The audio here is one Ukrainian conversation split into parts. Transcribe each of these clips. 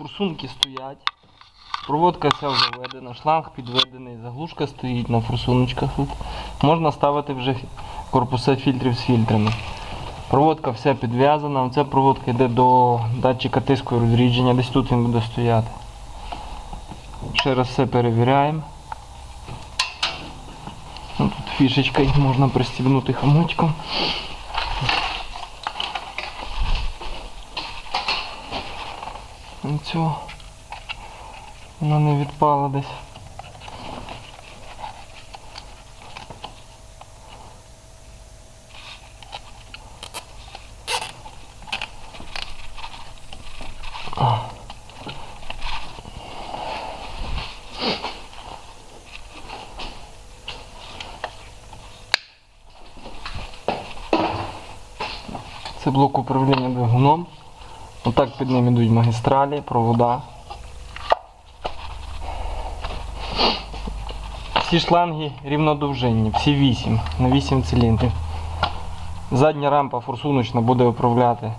Форсунки стоять. Проводка вся заведена, шланг підведений, заглушка стоїть на форсуночках тут. Можна ставити вже корпуси фільтрів з фільтрами. Проводка вся підв'язана, ця проводка йде до датчика тиску і розрідження, десь тут він буде стояти. Ще раз все перевіряємо. Ну, Тут фішечка, можна пристібнути хомутиком. Цього вона не відпала десь. Це блок управління двигуном. Отак під ним йдуть магістралі, провода. Всі шланги рівнодовжинні, всі 8, на 8 циліндрів. Задня рампа форсуночна буде управляти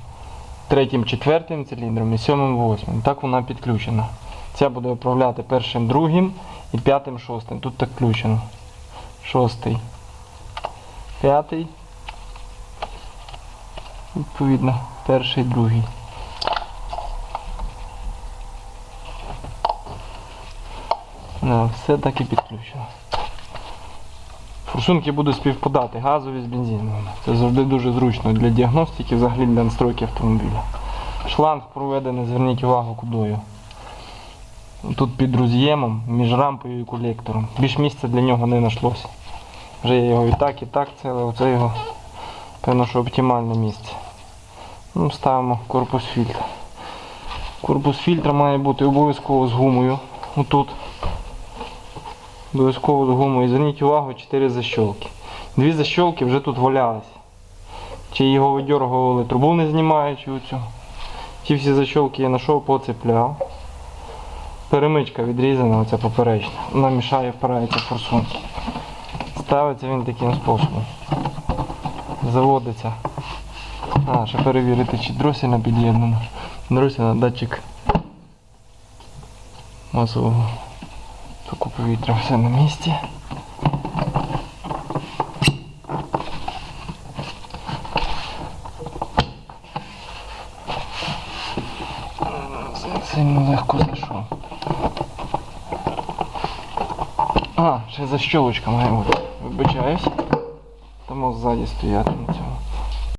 третім, четвертим циліндром і сьомим, восьмим. Так вона підключена. Ця буде управляти першим, другим і п'ятим, шостим. Тут так включено. Шостий. П'ятий. Відповідно, перший, другий. Все так і підключено. Форсунки будуть співпадати газові з бензиновими. Це завжди дуже зручно для діагностики, взагалі для настройки автомобіля. Шланг проведений, зверніть увагу кудою. Тут під роз'ємом між рампою і колектором. Більш місця для нього не знайшлося. Вже я його і так, і так ціле, оце його певно, що оптимальне місце. Ну, ставимо корпус фільтра. Корпус фільтра має бути обов'язково з гумою. Отут. Обов'язково з гумою. Зверніть увагу, 4 защолки. Дві защолки вже тут валялись. Чи його видергували, трубу не знімаючи оцю. Ті всі защолки я знайшов, поцепляв. Перемичка відрізана, оця поперечна. Вона мішає, впирається в форсунки. Ставиться він таким способом. Заводиться. А, ще перевірити, чи дросільна під'єднана. Дросільна датчик масового току повітря все на місці. Це Сильно легко зайшов. А, ще защолочка має бути. Вибачаюсь. Тому ззаді стояти на цьому.